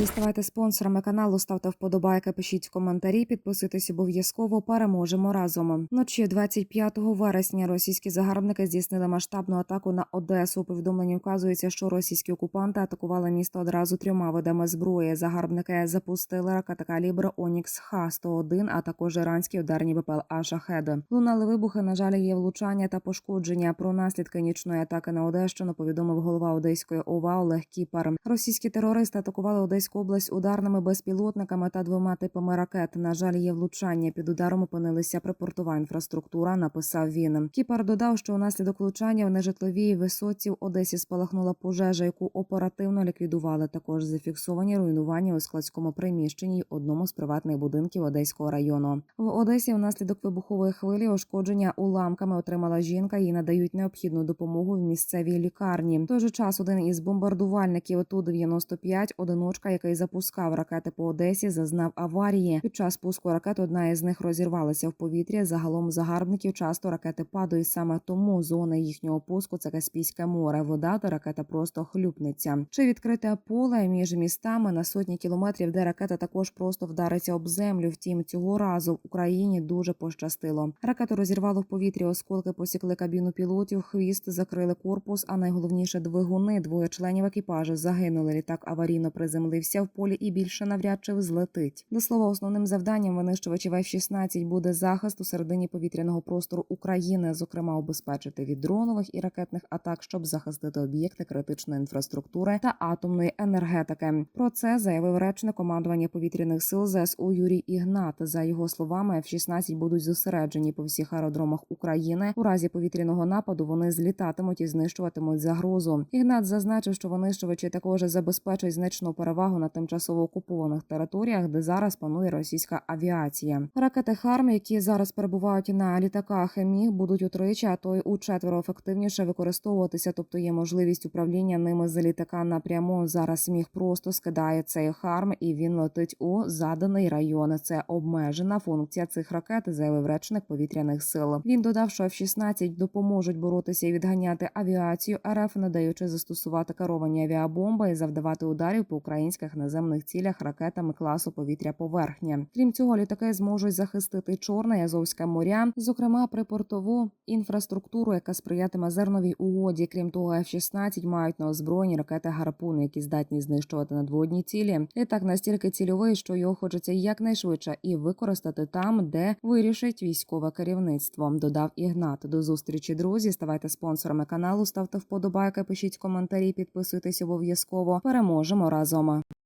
Друзі, ставайте спонсорами каналу, ставте вподобайки, пишіть коментарі, підписуйтесь обов'язково. Переможемо разом. Вночі 25 вересня російські загарбники здійснили масштабну атаку на Одесу. У повідомленні вказується, що російські окупанти атакували місто одразу трьома видами зброї. Загарбники запустили ракети калібр Онікс Х-101, а також іранські ударні БПЛА «Шахеди». Лунали вибухи. На жаль, є влучання та пошкодження. Про наслідки нічної атаки на Одещину повідомив голова Одеської ОВА Олег Кіпар. Російські терористи атакували Одеську область ударними безпілотниками та двома типами ракет. На жаль, є влучання. Під ударом опинилися припортова інфраструктура. Написав він. Кіпар додав, що унаслідок влучання в нежитловій висоці в Одесі спалахнула пожежа, яку оперативно ліквідували. Також зафіксовані руйнування у складському приміщенні й одному з приватних будинків Одеського району. В Одесі внаслідок вибухової хвилі ушкодження уламками отримала жінка. Їй надають необхідну допомогу в місцевій лікарні. В той же час один із бомбардувальників ту 95 одиночка, який запускав ракети по Одесі, зазнав аварії. Під час пуску ракет одна із них розірвалася в повітрі. Загалом загарбників часто ракети падають саме тому зона їхнього пуску це Каспійське море. Вода та ракета просто хлюпнеться. Чи відкрите поле між містами на сотні кілометрів, де ракета також просто вдариться об землю. Втім, цього разу в Україні дуже пощастило. Ракету розірвало в повітрі, осколки посікли кабіну пілотів, хвіст закрили корпус. А найголовніше двигуни. Двоє членів екіпажу загинули. Літак аварійно приземлився в полі і більше навряд чи взлетить. До слова, основним завданням винищувачів F-16 буде захист у середині повітряного простору України, зокрема обезпечити від дронових і ракетних атак, щоб захистити об'єкти критичної інфраструктури та атомної енергетики. Про це заявив речник командування повітряних сил ЗСУ Юрій Ігнат. За його словами, F-16 будуть зосереджені по всіх аеродромах України. У разі повітряного нападу вони злітатимуть і знищуватимуть загрозу. Ігнат зазначив, що винищувачі також забезпечать значну перевагу на тимчасово окупованих територіях, де зараз панує російська авіація. Ракети Харм, які зараз перебувають на літаках МІГ, будуть утричі, а то й у четверо ефективніше використовуватися, тобто є можливість управління ними з літака напряму. Зараз міг просто скидає цей харм, і він летить у заданий район. Це обмежена функція цих ракет, заявив речник повітряних сил. Він додав, що F-16 допоможуть боротися і відганяти авіацію РФ, надаючи застосувати керовані авіабомби і завдавати ударів по українських наземних цілях ракетами класу повітря поверхня. Крім цього, літаки зможуть захистити Чорне і Азовське моря, зокрема припортову інфраструктуру, яка сприятиме зерновій угоді. Крім того, F-16 мають на озброєнні ракети гарпуни, які здатні знищувати надводні цілі. Літак настільки цільовий, що його хочеться якнайшвидше і використати там, де вирішить військове керівництво. Додав Ігнат. До зустрічі, друзі. Ставайте спонсорами каналу, ставте вподобайки, пишіть коментарі, підписуйтесь обов'язково. Переможемо разом.